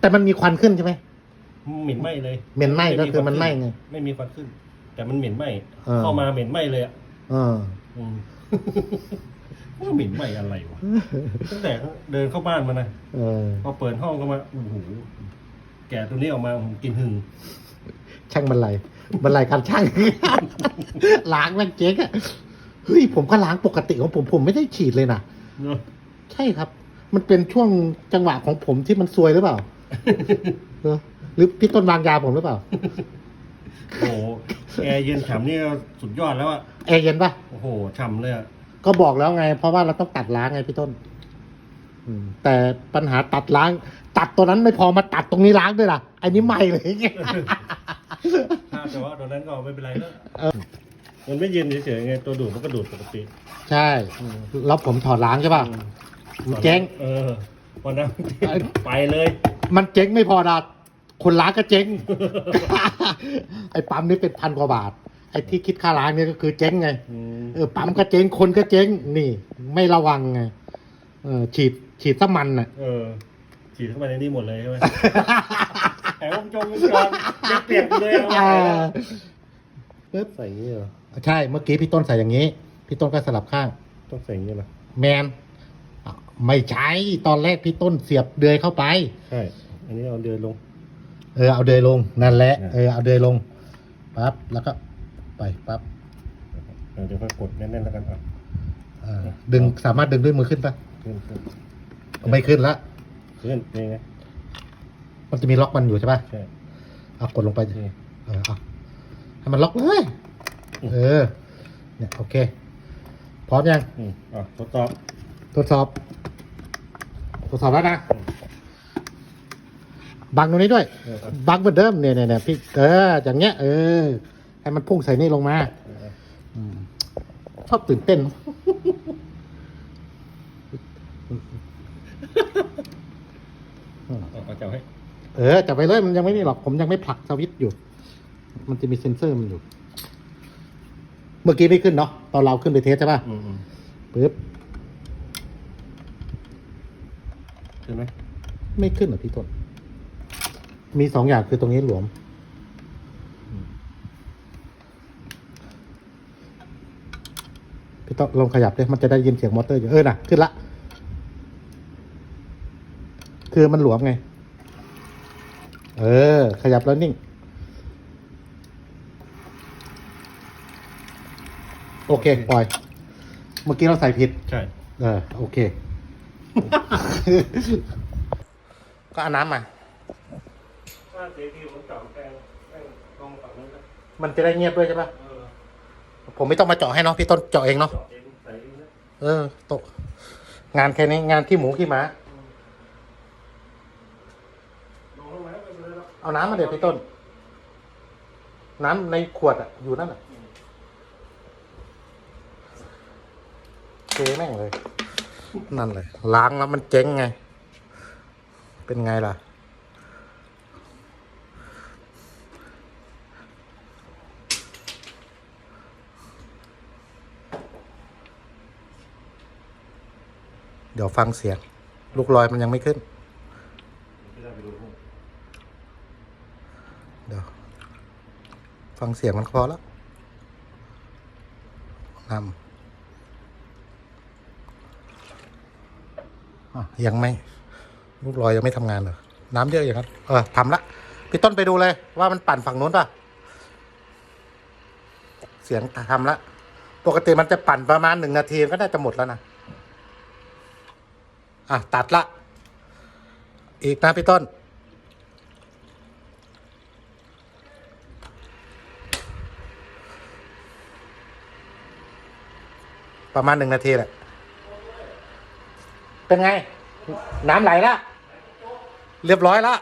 แต่มันมีควันขึ้นใช่ไหมเหม็นไหม้เลยเหม็นไหม้ก็คือมันไหม้ไง ไม่มีควันขึ้น แต่มันเหม็นไหม้เออ เข้ามาเหม็นไหม้เลยอะเออ อืม ว่าเหม็นไหม้อะไรวะตั้งแต่เดินเข้าบ้านมานะเออ พอเปิดห้องก็มาโอ้โหแกะตัวนี้ออกมาผมกินหึงช่างบันไลบันไลการช่าง ล้างแม่งเจ๊กอะเฮ้ยผมก็ล้างปกติของผมผมไม่ได้ฉีดเลยนะเนอะใช่ครับ มันเป็นช่วงจังหวะของผมที่มันซวยหรือเปล่า เออหรือพี่ต้นวางยาผมหรือเปล่า โอ้โหแอร์เย็นฉ่ำนี่ก็สุดยอดแล้วอะแอร์เย็นปะโอ้โหฉ่ำเลยอะก็บอกแล้วไง เพราะว่าเราต้องตัดล้างไงพี่ต้น อืม แต่ปัญหาตัดล้าง ตัดตัวนั้นไม่พอมาตัดตรงนี้ล้างด้วยล่ะไอ้นี้ใหม่เลยไงถ้าแต่ว่าตอนนั้นก็ไม่เป็นไรแล้วเออ มันไม่เย็นเฉยๆไงตัวดูดมันก็ดูดปกติใช่ แล้วผมถอดล้างใช่ป่ะมันเจ๊งเออ วันนั้นไอ้ไปเลย มันเจ๊งไม่พอดาคนล้างก็เจ๊ง ไอ้ปั๊มนี่เป็นพันกว่าบาท ไอ้ที่คิดค่าล้างเนี่ยก็คือเจ๊งไงอืมเออปั๊มก็เจ๊ง คนก็เจ๊ง นี่ ไม่ระวังไง เออฉีดฉีดสมันน่ะ เออ ฉีดเข้าไปในนี้หมดเลยใช่ไหมแต่วงจงวงจรยังเปียกอยู่เลยเอาไว้อ่าแล้วปึ๊บใส่อย่างนี้เหรอใช่ เมื่อกี้พี่ต้นใส่อย่างนี้ พี่ต้นก็สลับข้าง ต้องใส่อย่างนี้เหรอแมนอะ ไม่ใช่ตอนแรกพี่ต้นเสียบเดือยเข้าไป ใช่ อันนี้เอาเดินลง เออเอาเดือยลงนั่นแหละเนี่ยเออเอาเดือยลงปั๊บแล้วก็ไปปั๊บเออเดี๋ยวค่อยกดแน่นๆแล้วกันอะอ่าดึงสามารถดึงด้วยมือขึ้นปะขึ้นขึ้นไม่ขึ้นละขึ้นนี่ไงมันจะมีล็อกมันอยู่ใช่ปะใช่เอากดลงไปดินี่เออเอาให้มันล็อกเลยเออ เนี่ยโอเคพร้อมยังอืมอะทดสอบ ทดสอบ ทดสอบแล้วนะ บังตรงนี้ด้วย เออเอาบังเหมือนเดิมเนี่ยเนี่ยเนี่ยพี่เอออย่างเงี้ยเออ ให้มันพุ่งใส่นี่ลงมาเอาอืมชอบตื่นเต้น เอาเอาเจ้าให้เออจับไปเลยมันยังไม่นี่หรอกผมยังไม่ผลักสวิตช์อยู่ มันจะมีเซ็นเซอร์มันอยู่ เมื่อกี้ไม่ขึ้นเนาะตอนเราขึ้นไปเทสใช่ป่ะอืมอืมปึ๊บ ขึ้นไหมไม่ขึ้นเหรอพี่ต้น มีสองอย่างคือตรงนี้หลวม พี่ต้นลองขยับเลยมันจะได้ยินเสียงมอเตอร์อยู่เออน่ะ ขึ้นละ คือมันหลวมไง เออ ขยับแล้วนิ่ง โอเค ปล่อย เมื่อกี้เราใส่ผิด ใช่ เออ โอเค ก็เอาน้ำมา ถ้าเสียทีผมเจาะแปลงแปลงตรงฝั่งนู้นนะมันจะได้เงียบด้วยใช่ปะเออผมไม่ต้องมาเจาะให้เนาะพี่ต้นเจาะเองเนาะเจาะเองใส่เองนะเออโตะงานแค่นี้งานขี้หมูขี้หมา ลงลงมาแล้วไม่เป็นไรหรอกเอาน้ำมาเดี๋ยวพี่ต้น น้ำในขวดอะอยู่นั่นอะเทแม่งเลย นั่นเลยล้างแล้วมันเจ๊งไง เป็นไงล่ะ เดี๋ยวฟังเสียง ลูกลอยมันยังไม่ขึ้น เดี๋ยว ฟังเสียงมันพอแล้วนำอะ ยังไม่ ลูกลอยยังไม่ทำงานเหรอน้ำเยอะอย่างนั้นเออทำละพี่ต้นไปดูเลยว่ามันปั่นฝั่งนู้นป่ะ เสียงทำละ ปกติมันจะปั่นประมาณหนึ่งนาทีก็น่าจะหมดแล้วนะอะตัดละ อีกนะพี่ต้น ประมาณหนึ่งนาทีแหละ เป็นไง น้ำไหลละ เรียบร้อยละ